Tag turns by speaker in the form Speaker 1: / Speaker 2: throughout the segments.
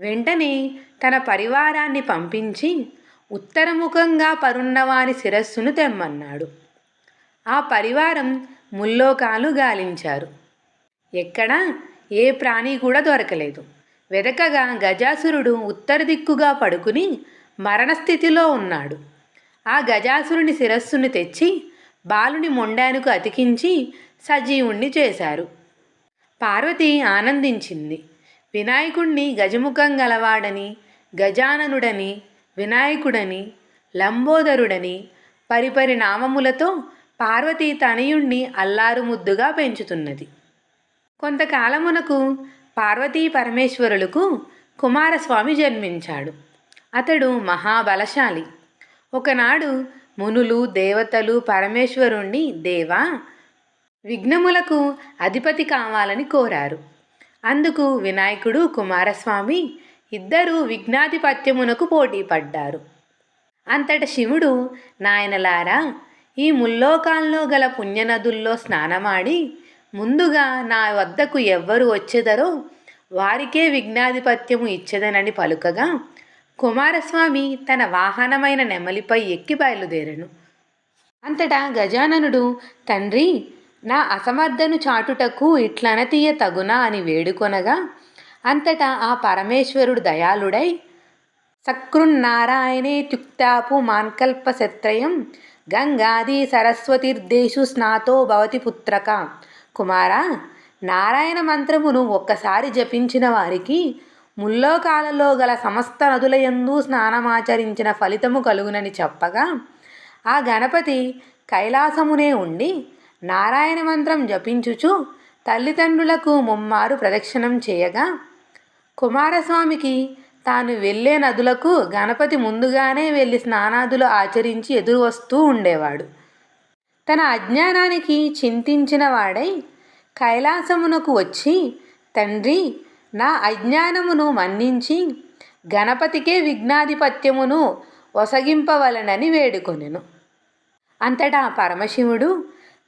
Speaker 1: వెంటనే తన పరివారాన్ని పంపించి ఉత్తరముఖంగా పరున్నవాని శిరస్సును తెమ్మన్నాడు. ఆ పరివారం ముల్లోకాలు గాలించారు. ఎక్కడా ఏ ప్రాణి కూడా దొరకలేదు. వెదకగా గజాసురుడు ఉత్తర దిక్కుగా పడుకుని మరణస్థితిలో ఉన్నాడు. ఆ గజాసురుని శిరస్సును తెచ్చి బాలుని మొండానుకు అతికించి సజీవుణ్ణి చేశారు. పార్వతి ఆనందించింది. వినాయకుణ్ణి గజముఖం గలవాడని గజాననుడని వినాయకుడని లంబోదరుడని పరిపరి నామములతో పార్వతి తనయుణ్ణి అల్లారు ముద్దుగా పెంచుతున్నది. కొంతకాలమునకు పార్వతీ పరమేశ్వరులకు కుమారస్వామి జన్మించాడు. అతడు మహాబలశాలి. ఒకనాడు మునులు దేవతలు పరమేశ్వరుణ్ణి దేవా విఘ్నములకు అధిపతి కావాలని కోరారు. అందుకు వినాయకుడు కుమారస్వామి ఇద్దరూ విఘ్నాధిపత్యమునకు పోటీ పడ్డారు. అంతట శివుడు నాయనలారా ఈ ముల్లోకాల్లో గల పుణ్యనదుల్లో స్నానమాడి ముందుగా నా వద్దకు ఎవ్వరు వచ్చేదరో వారికే విఘ్నాధిపత్యము ఇచ్చేదనని పలుకగా కుమారస్వామి తన వాహనమైన నెమలిపై ఎక్కి బయలుదేరను. అంతటా గజాననుడు తండ్రి నా అసమర్థను చాటుటకు ఇట్లనతీయ తగునా అని వేడుకొనగా అంతటా ఆ పరమేశ్వరుడు దయాళుడై సకృన్నారాయణే త్యుక్తాపు మాన్కల్ప శత్రయం గంగాది సరస్వతీర్దేశు స్నాతో భవతి పుత్రక. కుమారా నారాయణ మంత్రమును ఒక్కసారి జపించిన వారికి ముల్లోకాలలో గల సమస్త నదులయందు స్నానమాచరించిన ఫలితము కలుగునని చెప్పగా ఆ గణపతి కైలాసమునే ఉండి నారాయణ మంత్రం జపించుచు తల్లిదండ్రులకు ముమ్మారు ప్రదక్షిణం చేయగా కుమారస్వామికి తాను వెళ్ళే నదులకు గణపతి ముందుగానే వెళ్ళి స్నానాదులు ఆచరించి ఎదురు వస్తూ ఉండేవాడు. తన అజ్ఞానానికి చింతించిన వాడై కైలాసమునకు వచ్చి తండ్రి నా అజ్ఞానమును మన్నించి గణపతికే విఘ్నాధిపత్యమును ఒసగింపవలనని వేడుకొనెను. అంతటా పరమశివుడు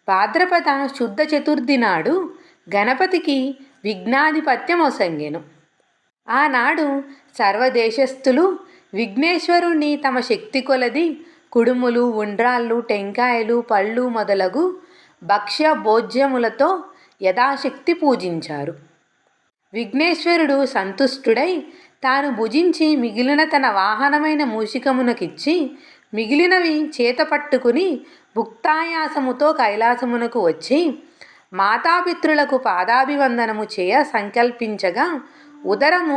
Speaker 1: భాద్రపద శుద్ధ చతుర్థి నాడు గణపతికి విఘ్నాధిపత్యం ఒసంగెను ఆనాడు సర్వదేశస్థులు విఘ్నేశ్వరుణ్ణి తమ శక్తి కొలది కుడుములు ఉండ్రాళ్ళు టెంకాయలు పళ్ళు మొదలగు భక్ష్య భోజ్యములతో యథాశక్తి పూజించారు. విఘ్నేశ్వరుడు సంతుష్టుడై తాను భుజించి మిగిలిన తన వాహనమైన మూషికమునకిచ్చి మిగిలినవి చేత పట్టుకుని భుక్తాయాసముతో కైలాసమునకు వచ్చి మాతాపితృలకు పాదాభివందనము చేయ సంకల్పించగా ఉదరము